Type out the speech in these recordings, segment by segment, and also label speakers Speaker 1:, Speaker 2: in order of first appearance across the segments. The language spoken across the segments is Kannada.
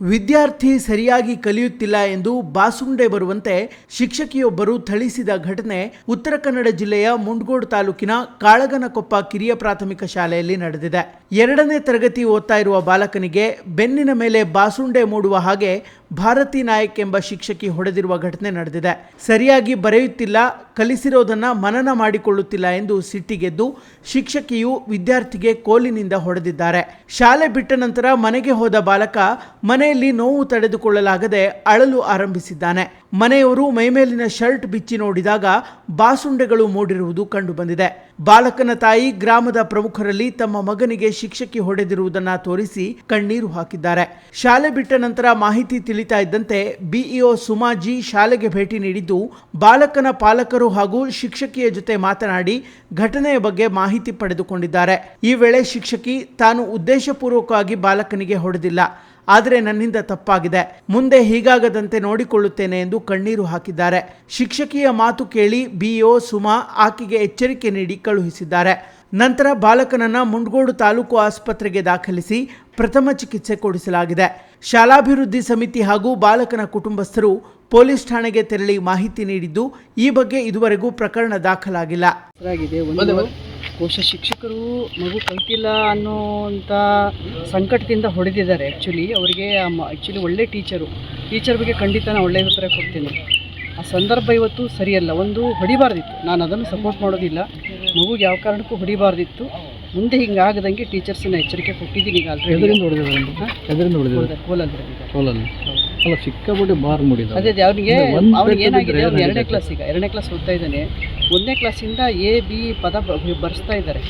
Speaker 1: ವಿದ್ಯಾರ್ಥಿ ಸರಿಯಾಗಿ ಕಲಿಯುತ್ತಿಲ್ಲ ಎಂದು ಬಾಸುಂಡೆ ಬರುವಂತೆ ಶಿಕ್ಷಕಿಯೊಬ್ಬರು ಥಳಿಸಿದ ಘಟನೆ ಉತ್ತರ ಕನ್ನಡ ಜಿಲ್ಲೆಯ ಮುಂಡ್ಗೋಡು ತಾಲೂಕಿನ ಕಾಳಗನಕೊಪ್ಪ ಕಿರಿಯ ಪ್ರಾಥಮಿಕ ಶಾಲೆಯಲ್ಲಿ ನಡೆದಿದೆ. ಎರಡನೇ ತರಗತಿ ಓದ್ತಾ ಇರುವ ಬಾಲಕನಿಗೆ ಬೆನ್ನಿನ ಮೇಲೆ ಬಾಸುಂಡೆ ಮೂಡುವ ಹಾಗೆ ಭಾರತಿ ನಾಯಕ್ ಎಂಬ ಶಿಕ್ಷಕಿ ಹೊಡೆದಿರುವ ಘಟನೆ ನಡೆದಿದೆ. ಸರಿಯಾಗಿ ಬರೆಯುತ್ತಿಲ್ಲ ಕಲಿಸಿರೋದನ್ನ ಮನನ ಮಾಡಿಕೊಳ್ಳುತ್ತಿಲ್ಲ ಎಂದು ಸಿಟ್ಟಿಗೆದ್ದು ಶಿಕ್ಷಕಿಯು ವಿದ್ಯಾರ್ಥಿಗೆ ಕೋಲಿನಿಂದ ಹೊಡೆದಿದ್ದಾರೆ. ಶಾಲೆ ಬಿಟ್ಟ ನಂತರ ಮನೆಗೆ ಹೋದ ಬಾಲಕ ಮನೆಯಲ್ಲಿ ನೋವು ತಡೆದುಕೊಳ್ಳಲಾಗದೆ ಅಳಲು ಆರಂಭಿಸಿದ್ದಾನೆ. ಮನೆಯವರು ಮೈಮೇಲಿನ ಶರ್ಟ್ ಬಿಚ್ಚಿ ನೋಡಿದಾಗ ಬಾಸುಂಡೆಗಳು ಮೂಡಿರುವುದು ಕಂಡುಬಂದಿದೆ. ಬಾಲಕನ ತಾಯಿ ಗ್ರಾಮದ ಪ್ರಮುಖರಲ್ಲಿ ತಮ್ಮ ಮಗನಿಗೆ ಶಿಕ್ಷಕಿ ಹೊಡೆದಿರುವುದನ್ನ ತೋರಿಸಿ ಕಣ್ಣೀರು ಹಾಕಿದ್ದಾರೆ. ಶಾಲೆ ಬಿಟ್ಟ ನಂತರ ಮಾಹಿತಿ ತಿಳಿತಾ ಇದ್ದಂತೆ ಬಿಇಒ ಸುಮಾಜಿ ಶಾಲೆಗೆ ಭೇಟಿ ನೀಡಿದ್ದು, ಬಾಲಕನ ಪಾಲಕರು ಹಾಗೂ ಶಿಕ್ಷಕಿಯ ಜೊತೆ ಮಾತನಾಡಿ ಘಟನೆಯ ಬಗ್ಗೆ ಮಾಹಿತಿ ಪಡೆದುಕೊಂಡಿದ್ದಾರೆ. ಈ ವೇಳೆ ಶಿಕ್ಷಕಿ ತಾನು ಉದ್ದೇಶಪೂರ್ವಕವಾಗಿ ಬಾಲಕನಿಗೆ ಹೊಡೆದಿಲ್ಲ. ಆದರೆ ನನ್ನಿಂದ ತಪ್ಪಾಗಿದೆ. ಮುಂದೆ ಹೀಗಾಗದಂತೆ ನೋಡಿಕೊಳ್ಳುತ್ತೇನೆ ಎಂದು ಕಣ್ಣೀರು ಹಾಕಿದ್ದಾರೆ. ಶಿಕ್ಷಕಿಯ ಮಾತು ಕೇಳಿ ಬಿಇಒ ಸುಮಾ ಆಕೆಗೆ ಎಚ್ಚರಿಕೆ ನೀಡಿ ಕಳುಹಿಸಿದ್ದಾರೆ. ನಂತರ ಬಾಲಕನನ್ನ ಮುಂಡಗೋಡು ತಾಲೂಕು ಆಸ್ಪತ್ರೆಗೆ ದಾಖಲಿಸಿ ಪ್ರಥಮ ಚಿಕಿತ್ಸೆ ಕೊಡಿಸಲಾಗಿದೆ. ಶಾಲಾಭಿವೃದ್ಧಿ ಸಮಿತಿ ಹಾಗೂ ಬಾಲಕನ ಕುಟುಂಬಸ್ಥರು ಪೊಲೀಸ್ ಠಾಣೆಗೆ ತೆರಳಿ ಮಾಹಿತಿ ನೀಡಿದ್ದು, ಈ ಬಗ್ಗೆ ಇದುವರೆಗೂ ಪ್ರಕರಣ ದಾಖಲಾಗಿಲ್ಲ.
Speaker 2: ಬಹುಶಃ ಶಿಕ್ಷಕರು ಮಗು ಕಲ್ತಿಲ್ಲ ಅನ್ನೋವಂಥ ಸಂಕಟದಿಂದ ಹೊಡೆದಿದ್ದಾರೆ. ಆ್ಯಕ್ಚುಲಿ ಅವರಿಗೆ ಆ್ಯಕ್ಚುಲಿ ಒಳ್ಳೆ ಟೀಚರು ಟೀಚರ್ ಬಗ್ಗೆ ಖಂಡಿತ ನಾನು ಒಳ್ಳೆಯ ಅಭಿಪ್ರಾಯ ಕೊಡ್ತೀನಿ. ಆ ಸಂದರ್ಭ ಇವತ್ತು ಸರಿಯಲ್ಲ. ಒಂದು ಹೊಡಿಬಾರ್ದಿತ್ತು. ನಾನು ಅದನ್ನು ಸಪೋರ್ಟ್ ಮಾಡೋದಿಲ್ಲ. ಮಗುಗೆ ಯಾವ ಕಾರಣಕ್ಕೂ ಹೊಡಿಬಾರ್ದಿತ್ತು. ಮುಂದೆ ಹಿಂಗಾಗದಂಗೆ ಟೀಚರ್ಸನ್ನ ಎಚ್ಚರಿಕೆ ಕೊಟ್ಟಿದ್ದೀನಿ ಈಗ ಆಲ್ರೆಡಿ ಕೋಲಲ್ಲಿ
Speaker 3: ಕೋಲಲ್ಲಿ? ಅಲ್ಲ ಸಿಕ್ಕಾಬಿಟ್ಟು ಬಾರ್ ಮೂಡಿದ
Speaker 2: ಅದೇ ಅವ್ನಿಗೆ ಅವ್ನಿಗೆ ಏನಾಗಿದೆ? ಅವ್ನು ಎರಡನೇ ಕ್ಲಾಸ್ ಈಗ. ಎರಡನೇ ಕ್ಲಾಸ್ ಓದ್ತಾ ಇದ್ದಾನೆ. ಒಂದನೇ ಕ್ಲಾಸಿಂದ ಎ ಬಿ ಪದ ಬರೆಸ್ತಾ ಇದ್ದಾರೆ.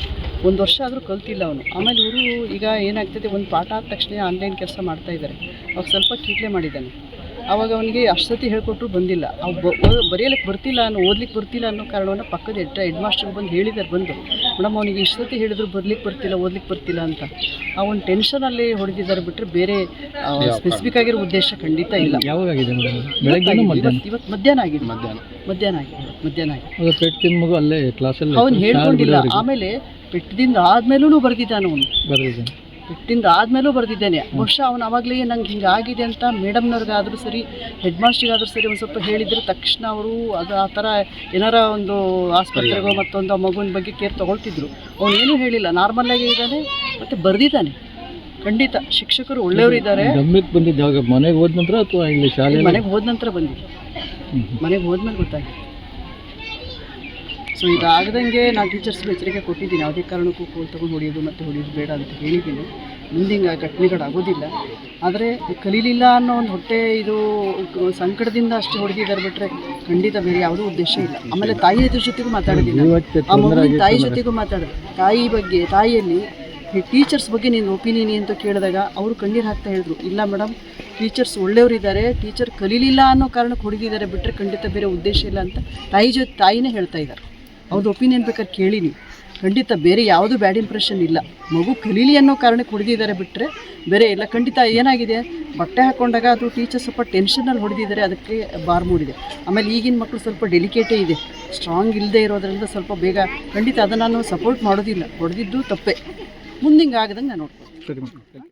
Speaker 2: ಒಂದು ವರ್ಷ ಆದರೂ ಕಲ್ತಿಲ್ಲ ಅವನು. ಆಮೇಲೆ ಇವರು ಈಗ ಏನಾಗ್ತದೆ ಒಂದು ಪಾಠ ಆದ ತಕ್ಷಣ ಆನ್ಲೈನ್ ಕೆಲಸ ಮಾಡ್ತಾ ಇದ್ದಾರೆ ಅವಾಗ ಸ್ವಲ್ಪ ಕೀಟ್ಲೆ ಮಾಡಿದ್ದಾನೆ. ಆವಾಗ ಅವನಿಗೆ ಅಷ್ಟು ಸತಿ ಹೇಳ್ಕೊಟ್ರು ಬಂದಿಲ್ಲ. ಅವ್ ಬರೆಯಲಿಕ್ಕೆ ಬರ್ತಿಲ್ಲ ಅನ್ನೋ ಓದ್ಲಿಕ್ಕೆ ಬರ್ತಿಲ್ಲ ಅನ್ನೋ ಕಾರಣವನ್ನು ಪಕ್ಕದ ಹೆಡ್ ಹೆಡ್ ಮಾಸ್ಟರ್ಗೆ ಬಂದು ಹೇಳಿದ್ದಾರೆ ಬಂದು. ಮೇಡಮ್ ಅವನಿಗೆ ಇಷ್ಟು ಸತಿ ಹೇಳಿದ್ರು ಬರ್ಲಿಕ್ಕೆ ಬರ್ತಿಲ್ಲ ಓದ್ಲಿಕ್ಕೆ ಬರ್ತಿಲ್ಲ ಅಂತ. ಆ ಒಂದು ಟೆನ್ಷನಲ್ಲಿ ಹೊಡೆದಿದ್ದಾರೆ ಬಿಟ್ಟರೆ ಬೇರೆ ಸ್ಪೆಸಿಫಿಕ್ ಆಗಿರೋ ಉದ್ದೇಶ ಖಂಡಿತ ಇಲ್ಲ.
Speaker 3: ಯಾವಾಗ
Speaker 2: ಇವತ್ತು ಮಧ್ಯಾಹ್ನ ಆಗಿದೆ. ಮಧ್ಯಾಹ್ನ. ಮಧ್ಯಾಹ್ನ ಆಗಿದೆ. ಮಧ್ಯಾಹ್ನ
Speaker 3: ಅದು ಪೆಟ್ಟು ಮಗು ಅಲ್ಲೇ ಕ್ಲಾಸಲ್ಲಿ
Speaker 2: ಅವನು ಹೇಳ್ಕೊಂಡಿಲ್ಲ. ಆಮೇಲೆ ಪೆಟ್ಟದಿಂದ ಆದ್ಮೇಲೂ ಬರ್ದಿದ್ದಾನೆ ಅವನು.
Speaker 3: ಬರೆದಿದ್ದಾನೆ.
Speaker 2: ಪೆಟ್ಟಿಂದ ಆದ್ಮೇಲೂ ಬರೆದಿದ್ದೇನೆ. ಬಹುಶಃ ಅವನು ಅವಾಗಲೇ ನಂಗೆ ಹಿಂಗೆ ಆಗಿದೆ ಅಂತ ಮೇಡಮ್ನವ್ರಿಗಾದ್ರೂ ಸರಿ ಹೆಡ್ ಮಾಸ್ಟ್ರಿಗಾದರೂ ಸರಿ ಒಂದು ಸ್ವಲ್ಪ ಹೇಳಿದ್ರೆ. ತಕ್ಷಣ ಅವರು ಅದು ಆ ಥರ ಏನಾರ ಒಂದು ಆಸ್ಪತ್ರೆಗೋ ಮತ್ತೊಂದು ಆ ಮಗುವಿನ ಬಗ್ಗೆ ಕೇರ್ ತೊಗೊಳ್ತಿದ್ರು. ಅವನೇನು ಹೇಳಿಲ್ಲ. ನಾರ್ಮಲ್ ಆಗಿ ಇದ್ದಾನೆ ಮತ್ತು ಬರೆದಿದ್ದಾನೆ. ಖಂಡಿತ. ಶಿಕ್ಷಕರು ಒಳ್ಳೆಯವರಿದ್ದಾರೆ.
Speaker 3: ಇದ್ದಾರೆ ಬಂದಿದ್ದು ಮನೆಗೆ ಹೋದ ನಂತರ ಅಥವಾ ಶಾಲೆ
Speaker 2: ಮನೆಗೆ ಹೋದ ನಂತರ ಬಂದಿದ್ದೆ. ಮನೆಗೆ ಹೋದ್ಮೇಲೆ ಗೊತ್ತಾಗಿದೆ. ಸೊ ಇದಾಗದಂಗೆ ನಾನು ಟೀಚರ್ಸ್ ಎಚ್ಚರಿಕೆ ಕೊಟ್ಟಿದ್ದೀನಿ. ಯಾವುದೇ ಕಾರಣಕ್ಕೂ ಕೋಲ್ ತೊಗೊಂಡು ಹೊಡೆಯೋದು ಮತ್ತು ಹೊಡೆಯೋದು ಬೇಡ ಅಂತ ಹೇಳಿದ್ದೀನಿ. ಮುಂದೆ ಹಿಂಗೆ ಘಟನೆಗಳು ಆಗೋದಿಲ್ಲ ಆದರೆ ಕಲೀಲಿಲ್ಲ ಅನ್ನೋ ಒಂದು ಹೊಟ್ಟೆ ಇದು ಸಂಕಟದಿಂದ ಅಷ್ಟೇ ಹೊಡೆದಿದ್ದಾರೆ ಬಿಟ್ಟರೆ ಖಂಡಿತ ಬೇರೆ ಯಾವುದೂ ಉದ್ದೇಶ ಇಲ್ಲ. ಆಮೇಲೆ ತಾಯಿ ಎದುರು ಜೊತೆಗೂ
Speaker 3: ಮಾತಾಡಿದ್ದೀನಿ
Speaker 2: ಆ ಮಗುವಿನ ತಾಯಿ ಜೊತೆಗೂ ಮಾತಾಡಿದೆ. ತಾಯಿ ಬಗ್ಗೆ ತಾಯಿಯಲ್ಲಿ ಟೀಚರ್ಸ್ ಬಗ್ಗೆ ನೀನು ಒಪಿನಿಯನ್ ಅಂತ ಕೇಳಿದಾಗ ಅವರು ಕಣ್ಣೀರು ಹಾಕ್ತಾ ಹೇಳಿದ್ರು. ಇಲ್ಲ ಮೇಡಮ್ ಟೀಚರ್ಸ್ ಒಳ್ಳೆಯವರಿದ್ದಾರೆ. ಟೀಚರ್ ಕಲೀಲಿಲ್ಲ ಅನ್ನೋ ಕಾರಣಕ್ಕೆ ಹೊಡೆದಿದ್ದಾರೆ ಬಿಟ್ಟರೆ ಖಂಡಿತ ಬೇರೆ ಉದ್ದೇಶ ಇಲ್ಲ ಅಂತ ತಾಯಿ ಜೊತೆ ತಾಯಿನೇ ಹೇಳ್ತಾ ಇದ್ದಾರೆ. ಅವ್ರದ್ದು ಒಪಿನಿಯನ್ ಬೇಕಾದ್ರೆ ಕೇಳಿ ನೀವು ಖಂಡಿತ ಬೇರೆ ಯಾವುದು ಬ್ಯಾಡ್ ಇಂಪ್ರೆಷನ್ ಇಲ್ಲ. ಮಗು ಕಲೀಲಿ ಅನ್ನೋ ಕಾರಣಕ್ಕೆ ಹೊಡೆದಿದ್ದಾರೆ ಬಿಟ್ಟರೆ ಬೇರೆ ಇಲ್ಲ. ಖಂಡಿತ ಏನಾಗಿದೆ? ಬಟ್ಟೆ ಹಾಕ್ಕೊಂಡಾಗ ಅದು ಟೀಚರ್ ಸ್ವಲ್ಪ ಟೆನ್ಷನಲ್ಲಿ ಹೊಡೆದಿದ್ದಾರೆ, ಅದಕ್ಕೆ ಬಾರ್ ಮೂಡಿದೆ. ಆಮೇಲೆ ಈಗಿನ ಮಕ್ಕಳು ಸ್ವಲ್ಪ ಡೆಲಿಕೇಟೇ ಇದೆ. ಸ್ಟ್ರಾಂಗ್ ಇಲ್ಲದೆ ಇರೋದ್ರಿಂದ ಸ್ವಲ್ಪ ಬೇಗ ಖಂಡಿತ ಅದನ್ನು ನಾನು ಸಪೋರ್ಟ್ ಮಾಡೋದಿಲ್ಲ. ಹೊಡೆದಿದ್ದು ತಪ್ಪೇ. ಮುಂದಿಂಗೆ ಆಗದಂಗೆ ನಾನು ನೋಡ್ತೀನಿ